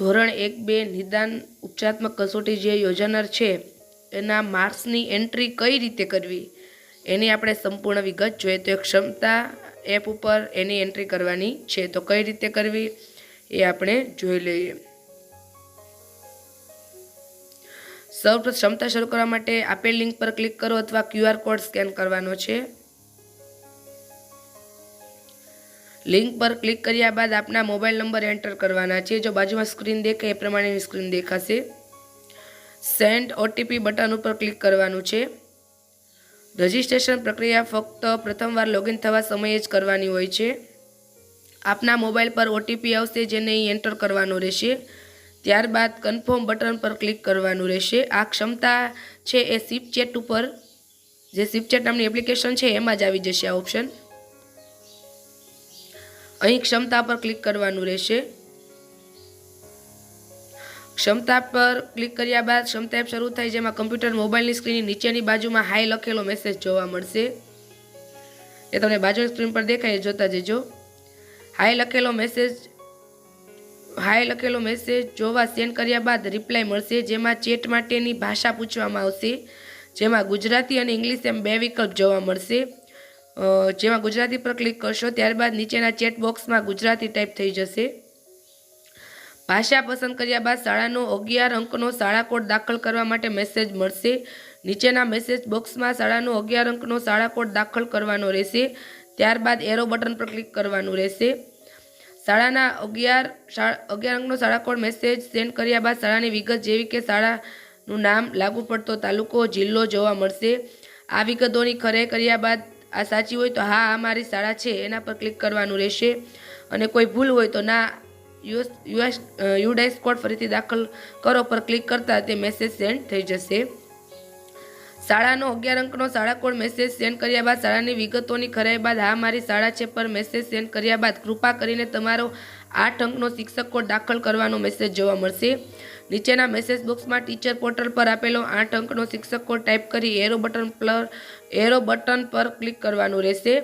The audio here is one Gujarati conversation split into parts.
ધોરણ એક બે નિદાન ઉપચારાત્મક કસોટી જે યોજાનાર છે, એના માર્ક્સની એન્ટ્રી કઈ રીતે કરવી? એની આપણે સંપૂર્ણ વિગત જોઈએ તો એક ક્ષમતા એપ ઉપર એની એન્ટ્રી કરવાની છે, તો કઈ રીતે કરવી એ આપણે જોઈ લઈએ. સૌપ્રથમ ક્ષમતા શરૂ કરવા માટે આપેલ લિંક પર ક્લિક કરો અથવા ક્યુઆર કોડ સ્કેન કરવાનો છે. લિંક પર ક્લિક કર્યા બાદ આપના મોબાઈલ નંબર એન્ટર કરવાના છે. જો બાજુમાં સ્ક્રીન દેખાય એ પ્રમાણેની સ્ક્રીન દેખાશે. સેન્ડ ઓટીપી બટન ઉપર ક્લિક કરવાનું છે. રજિસ્ટ્રેશન પ્રક્રિયા ફક્ત પ્રથમવાર લોગિન થવા સમયે જ કરવાની હોય છે. આપના મોબાઈલ પર ઓટીપી આવશે જેને એન્ટર કરવાનો રહેશે. ત્યારબાદ કન્ફર્મ બટન પર ક્લિક કરવાનું રહેશે. આ ક્ષમતા છે એ સિપચેટ ઉપર. જે સિપચેટ નામની એપ્લિકેશન છે એમાં જ આવી જશે આ ઓપ્શન. અહીં ક્ષમતા પર ક્લિક કરવાનું રહેશે. ક્ષમતા પર ક્લિક કર્યા બાદ ક્ષમતા એપ શરૂ થાય જેમાં કમ્પ્યુટર મોબાઈલની સ્ક્રીનની નીચેની બાજુમાં હાઈ લખેલો મેસેજ જોવા મળશે. એ તમને બાજુની સ્ક્રીન પર દેખાય જોતા જજો. હાઈ લખેલો મેસેજ હાઈ લખેલો મેસેજ જોવા સેન્ડ કર્યા બાદ રિપ્લાય મળશે જેમાં ચેટ માટેની ભાષા પૂછવામાં આવશે. જેમાં ગુજરાતી અને ઇંગ્લિશ એમ બે વિકલ્પ જોવા મળશે. જેમાં ગુજરાતી પર ક્લિક કરશો ત્યારબાદ નીચેના ચેટ બોક્સમાં ગુજરાતી ટાઈપ થઈ જશે. ભાષા પસંદ કર્યા બાદ શાળાનો અગિયાર અંકનો શાળા કોડ દાખલ કરવા માટે મેસેજ મળશે. નીચેના મેસેજ બોક્સમાં શાળાનો અગિયાર અંકનો શાળા કોડ દાખલ કરવાનો રહેશે. ત્યારબાદ એરો બટન પર ક્લિક કરવાનું રહેશે. શાળાના અગિયાર શાળા અગિયાર અંકનો શાળા કોડ મેસેજ સેન્ડ કર્યા બાદ શાળાની વિગત જેવી કે શાળાનું નામ લાગુ પડતો તાલુકો, જિલ્લો જોવા મળશે. આ વિગતોની ખરે કર્યા બાદ આ સાચી હોય તો હા, આ મારી શાળા છે, એના પર ક્લિક કરવાનું રહેશે. અને કોઈ ભૂલ હોય તો ના, યુએસ યુએસ યુડાઇસ કોડ ફરીથી દાખલ કરો પર ક્લિક કરતાં તે મેસેજ સેન્ડ થઈ જશે. શાળાનો અગિયાર અંકનો શાળા કોડ મેસેજ સેન્ડ કર્યા બાદ શાળાની વિગતોની ખરાઈ બાદ હા, મારી શાળા છે, પર મેસેજ સેન્ડ કર્યા બાદ કૃપા કરીને તમારો આઠ અંકનો શિક્ષક કોડ દાખલ કરવાનો મેસેજ જોવા મળશે. નીચેના મેસેજ બોક્સમાં ટીચર પોર્ટલ પર આપેલો આઠ અંકનો શિક્ષક કોડ ટાઈપ કરી એરો બટન પર એરો બટન પર ક્લિક કરવાનું રહેશે.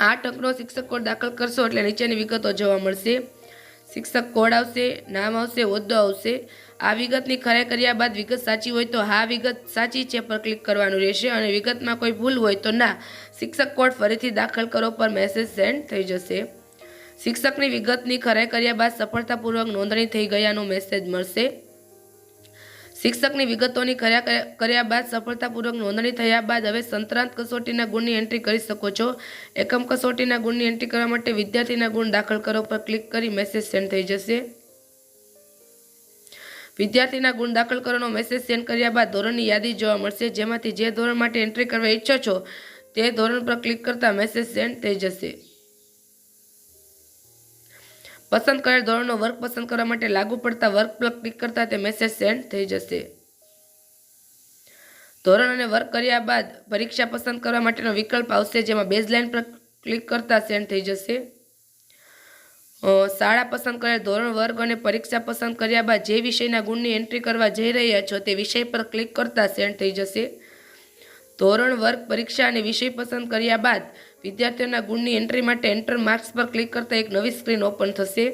આઠ અંકનો શિક્ષક કોડ દાખલ કરશો એટલે નીચેની વિગતો જોવા મળશે. શિક્ષક કોડ આવશે, નામ આવશે, હોદ્દો આવશે. આ વિગતની ખરાઈ કર્યા બાદ વિગત સાચી હોય તો હા, વિગત સાચી છે પર ક્લિક કરવાનું રહેશે અને વિગતમાં કોઈ ભૂલ હોય તો ના. શિક્ષક કોડ ફરીથી દાખલ કરો પર મેસેજ સેન્ડ થઈ જશે. શિક્ષકની વિગતની ખરાઈ કર્યા બાદ સફળતાપૂર્વક નોંધણી થઈ ગયાનો મેસેજ મળશે. શિક્ષકની વિગતોની ખરા કર્યા બાદ સફળતાપૂર્વક નોંધણી થયા બાદ હવે સંતરાંત કસોટીના ગુણની એન્ટ્રી કરી શકો છો. એકમ કસોટીના ગુણની એન્ટ્રી કરવા માટે વિદ્યાર્થીના ગુણ દાખલ કરો પર ક્લિક કરી મેસેજ સેન્ડ થઈ જશે. વિદ્યાર્થીના ગુણ દાખલ કરવાનો મેસેજ સેન્ડ કર્યા બાદ ધોરણની યાદી જોવા મળશે. જેમાંથી જે ધોરણ માટે એન્ટ્રી કરવા ઈચ્છો છો, તે ધોરણ પર ક્લિક કરતા મેસેજ સેન્ડ થઈ જશે. પસંદ કરેલ ધોરણનો વર્ક પસંદ કરવા માટે લાગુ પડતા વર્ક પર ક્લિક કરતા તે મેસેજ સેન્ડ થઈ જશે. ધોરણ અને વર્ક કર્યા બાદ પરીક્ષા પસંદ કરવા માટેનો વિકલ્પ આવશે, જેમાં બેઝલાઇન પર ક્લિક કરતા સેન્ડ થઈ જશે. શાળા પસંદ કરેલ ધોરણ વર્ગ અને પરીક્ષા પસંદ કર્યા બાદ જે વિષયના ગુણની એન્ટ્રી કરવા જઈ રહ્યા છો તે વિષય પર ક્લિક કરતાં સેન્ડ થઈ જશે. ધોરણ વર્ગ પરીક્ષા અને વિષય પસંદ કર્યા બાદ વિદ્યાર્થીઓના ગુણની એન્ટ્રી માટે એન્ટર માર્ક્સ પર ક્લિક કરતાં એક નવી સ્ક્રીન ઓપન થશે.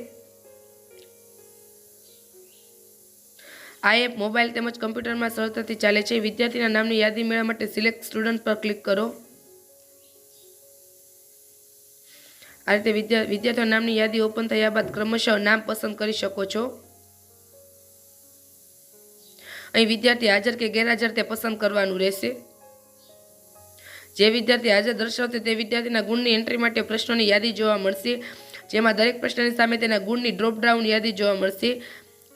આ એપ મોબાઈલ તેમજ કમ્પ્યુટરમાં સરળતાથી ચાલે છે. વિદ્યાર્થીના નામની યાદી મેળવવા માટે સિલેક્ટ સ્ટુડન્ટ પર ક્લિક કરો. આ રીતે વિદ્યા વિદ્યાર્થીઓ નામની યાદી ઓપન થયા બાદ ક્રમશઃ નામ પસંદ કરી શકો છો. અહીં વિદ્યાર્થી હાજર કે ગેરહાજર તે પસંદ કરવાનું રહેશે. જે વિદ્યાર્થી હાજર દર્શાવશે તે વિદ્યાર્થીના ગુણની એન્ટ્રી માટે પ્રશ્નોની યાદી જોવા મળશે. જેમાં દરેક પ્રશ્નની સામે તેના ગુણની ડ્રોપડાઉન યાદી જોવા મળશે.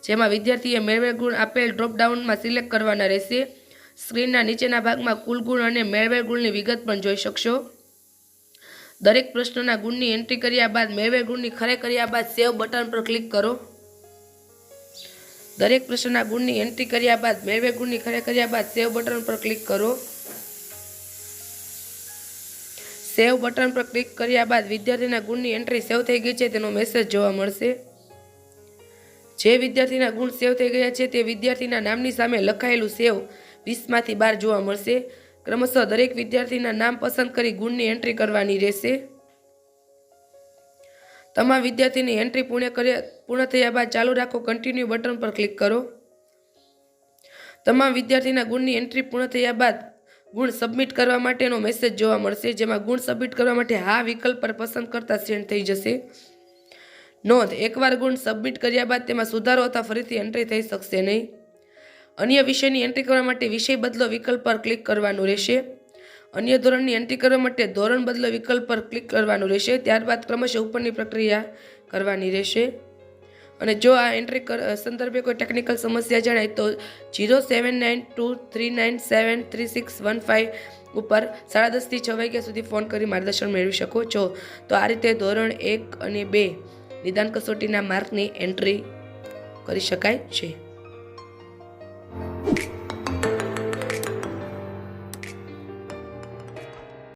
જેમાં વિદ્યાર્થીએ મેળવેલ ગુણ આપેલ ડ્રોપડાઉનમાં સિલેક્ટ કરવાના રહેશે. સ્ક્રીનના નીચેના ભાગમાં કુલ ગુણ અને મેળવેલ ગુણની વિગત પણ જોઈ શકશો. દરેક પ્રશ્નના ગુણની એન્ટ્રી કર્યા બાદ, મેળવેલ ગુણની ખરે કર્યા બાદ સેવ બટન પર ક્લિક કરો. દરેક પ્રશ્નના ગુણની એન્ટ્રી કર્યા બાદ, મેળવેલ ગુણની ખરે કર્યા બાદ સેવ બટન પર ક્લિક કરો. સેવ બટન પર ક્લિક કર્યા બાદ વિદ્યાર્થીના ગુણની એન્ટ્રી સેવ થઈ ગઈ છે, તેનો મેસેજ જોવા મળશે. જે વિદ્યાર્થીના ગુણ સેવ થઈ ગયા છે, તે વિદ્યાર્થીના નામની સામે લખાયેલું સેવ વીસમાંથી બાર જોવા મળશે. ક્રમશઃ દરેક વિદ્યાર્થીના નામ પસંદ કરી ગુણની એન્ટ્રી કરવાની રહેશે. તમામ વિદ્યાર્થીની એન્ટ્રી પૂર્ણ કર્યા, પૂર્ણ થયા બાદ ચાલુ રાખો કન્ટિન્યુ બટન પર ક્લિક કરો. તમામ વિદ્યાર્થીના ગુણની એન્ટ્રી પૂર્ણ થયા બાદ ગુણ સબમિટ કરવા માટેનો મેસેજ જોવા મળશે, જેમાં ગુણ સબમિટ કરવા માટે હા વિકલ્પ પર પસંદ કરતા સેન્ડ થઈ જશે. નોંધ, એકવાર ગુણ સબમિટ કર્યા બાદ તેમાં સુધારો અથવા ફરીથી એન્ટ્રી થઈ શકશે નહીં. અન્ય વિષયની એન્ટ્રી કરવા માટે વિષય બદલો વિકલ્પ પર ક્લિક કરવાનું રહેશે. અન્ય ધોરણની એન્ટ્રી કરવા માટે ધોરણ બદલો વિકલ્પ પર ક્લિક કરવાનું રહેશે. ત્યારબાદ ક્રમશઃ ઉપરની પ્રક્રિયા કરવાની રહેશે. અને જો આ એન્ટ્રી સંદર્ભે કોઈ ટેકનિકલ સમસ્યા જણાય તો zero seven nine two three nine seven three six one five ઉપર સાડા દસથી છ વાગ્યા સુધી ફોન કરી માર્ગદર્શન મેળવી શકો છો. તો આ રીતે ધોરણ એક અને બે નિદાન કસોટીના માર્કની એન્ટ્રી કરી શકાય છે.